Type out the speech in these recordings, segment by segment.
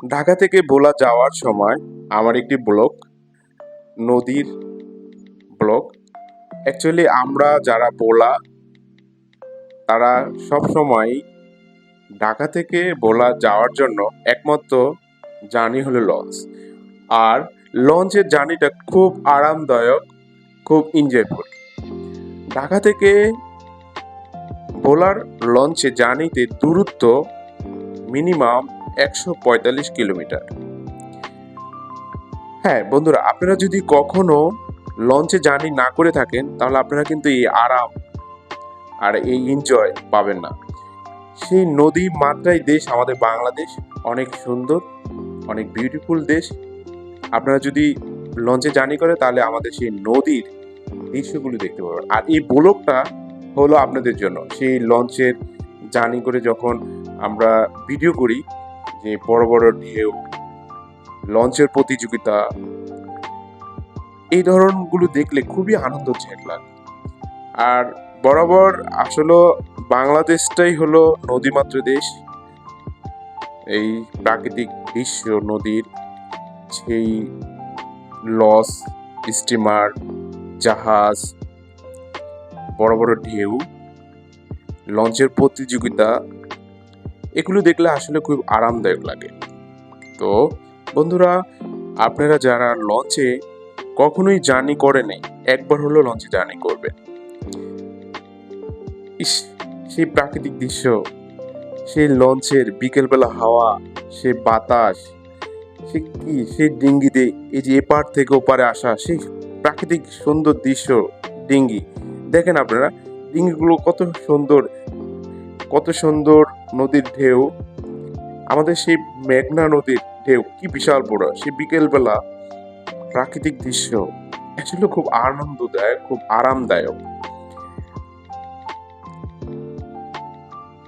ঢাকা থেকে ভোলা যাওয়ার সময় আমার একটি ব্লক নদীর ব্লক অ্যাকচুয়ালি আমরা যারা ভোলা, তারা সব সময় ঢাকা থেকে ভোলা যাওয়ার জন্য একমাত্র জার্নি হলো লঞ্চ আর লঞ্চের জার্নিটা খুব আরামদায়ক, খুব এনজয়ফুল ঢাকা থেকে ভোলার লঞ্চে জার্নিতে দূরত্ব মিনিমাম একশো পঁয়তাল্লিশ কিলোমিটার। হ্যাঁ বন্ধুরা, আপনারা যদি কখনো লঞ্চে জার্নি না করে থাকেন, তাহলে আপনারা কিন্তু এই আরাম আর এই এনজয় পাবেন না। সেই নদী মাত্রায় দেশ, আমাদের বাংলাদেশ, অনেক সুন্দর, অনেক বিউটিফুল দেশ। আপনারা যদি লঞ্চে জার্নি করে, তাহলে আমাদের সেই নদীর দৃশ্যগুলি দেখতে পাবেন। আর এই ব্লকটা হলো আপনাদের জন্য। সেই লঞ্চের জার্নি করে যখন আমরা ভিডিও করি যে বড় বড় ঢেউ লঞ্চের প্রতিযোগিতা, এই ধরনগুলো দেখলে খুবই আনন্দদায়ক লাগে। আর বরাবর আসলে বাংলাদেশটাই হলো নদীমাত্র দেশ। এই প্রাকৃতিক দৃশ্য, নদীর সেই লস, স্টিমার, জাহাজ, বড় বড় ঢেউ, লঞ্চের প্রতিযোগিতা এগুলো দেখলে আসলে খুব আরামদায়ক লাগে। তো, বন্ধুরা, আপনারা যারা লঞ্চে কখনোই জার্নি করে নেই, একবার হলো লঞ্চে জার্নি করবে ইস, সেই প্রাকৃতিক দৃশ্য, সেই লঞ্চের বিকেলবেলা হাওয়া সে বাতাস, সে কি, সেই ডিঙ্গিতে, এই যে এপার থেকে ওপারে আসা, সেই প্রাকৃতিক সুন্দর দৃশ্য, ডিঙ্গি। দেখেন আপনারা, ডিঙ্গিগুলো কত সুন্দর কত সুন্দর নদীর ঢেউ। আমাদের সেই মেঘনা নদীর ঢেউ কি বিশাল বড়। সেই বিকেলবেলা প্রাকৃতিক দৃশ্য। আসলে খুব আনন্দদায়ক, খুব আরামদায়ক।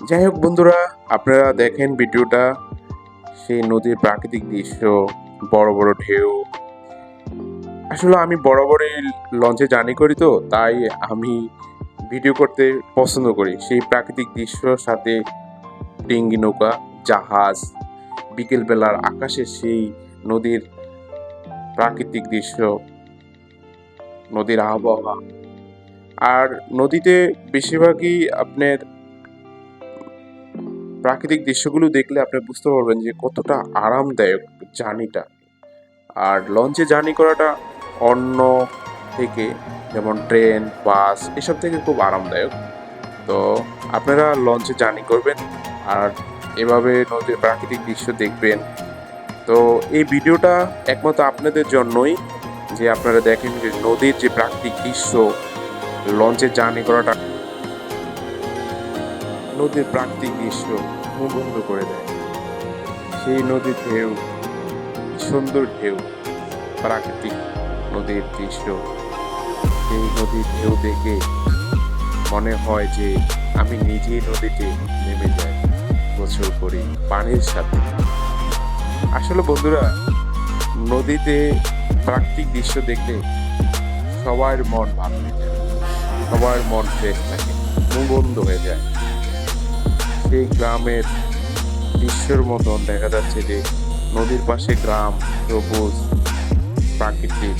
যাই হোক বন্ধুরা, আপনারা দেখেন ভিডিওটা। সেই নদীর প্রাকৃতিক দৃশ্য, বড় বড় ঢেউ। আসলে আমি বরাবরই লঞ্চে জার্নি করি তো, তাই আমি ভিডিও করতে পছন্দ করি। সেই প্রাকৃতিক দৃশ্যর সাথে ডিঙ্গি নৌকা, জাহাজ, বিকেলবেলার আকাশে সেই নদীর প্রাকৃতিক দৃশ্য, নদীর আবহাওয়া। আর নদীতে বেশিরভাগই আপনার প্রাকৃতিক দৃশ্যগুলো দেখলে আপনি বুঝতে পারবেন যে কতটা আরামদায়ক জার্নিটা। আর লঞ্চে জার্নি করাটা অন্য থেকে, যেমন ট্রেন, বাস, এসব থেকে খুব আরামদায়ক। তো আপনারা লঞ্চে জার্নি করবেন আর এভাবে নদীর প্রাকৃতিক দৃশ্য দেখবেন। তো এই ভিডিওটা একমাত্র আপনাদের জন্যই যে আপনারা দেখেন যে নদীর যে প্রাকৃতিক দৃশ্য লঞ্চে জার্নি করাটা নদীর প্রাকৃতিক দৃশ্য বন্ধ করে দেয়। সেই নদীর ঢেউ, সুন্দর ঢেউ, প্রাকৃতিক নদীর দৃশ্য। সেই নদীর ঢেউ দেখে মনে হয় যে আমি নিজেই নদীতে নেমে যাই, গোসল করি, পানির সাথে। আসলে বন্ধুরা, নদীতে প্রাকৃতিক দৃশ্য দেখলে সবার মন ভালো হয়ে যায় সবার মন ফ্রেশ থাকে মুখ হয়ে যায়। সেই গ্রামের দৃশ্যের মতন দেখা যাচ্ছে যে নদীর পাশে গ্রাম, সবুজ, প্রাকৃতিক।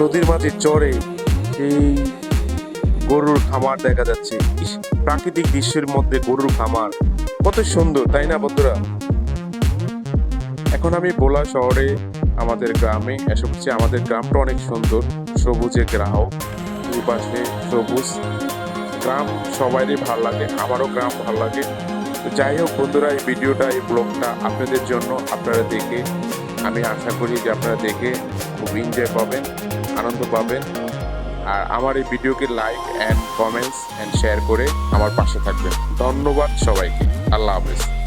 নদীর মাঝে চড়ে এই গরুর খামার দেখা যাচ্ছে। প্রাকৃতিক দৃশ্যের মধ্যে গরুর খামার। কত সুন্দর, তাই না বন্ধুরা? এখন আমি বোলা শহরে, আমাদের গ্রামে এসে বলছি আমাদের গ্রামটা অনেক সুন্দর, সবুজে গ্রাহক দুপাশে সবুজ। গ্রাম সবারই ভালো লাগে, আমারও গ্রাম ভালো লাগে। যাই হোক বন্ধুরা, এই ভিডিওটা, এই ব্লগটা আপনাদের জন্য আপনারা দেখে, আমি আশা করি যে আপনারা দেখে খুব এনজয় পাবেন। আনন্দ পাবেন। আর আমার এই ভিডিওকে like and comments and share করে আমার পাশে থাকবেন। ধন্যবাদ সবাইকে। আল্লাহ হাফেজ।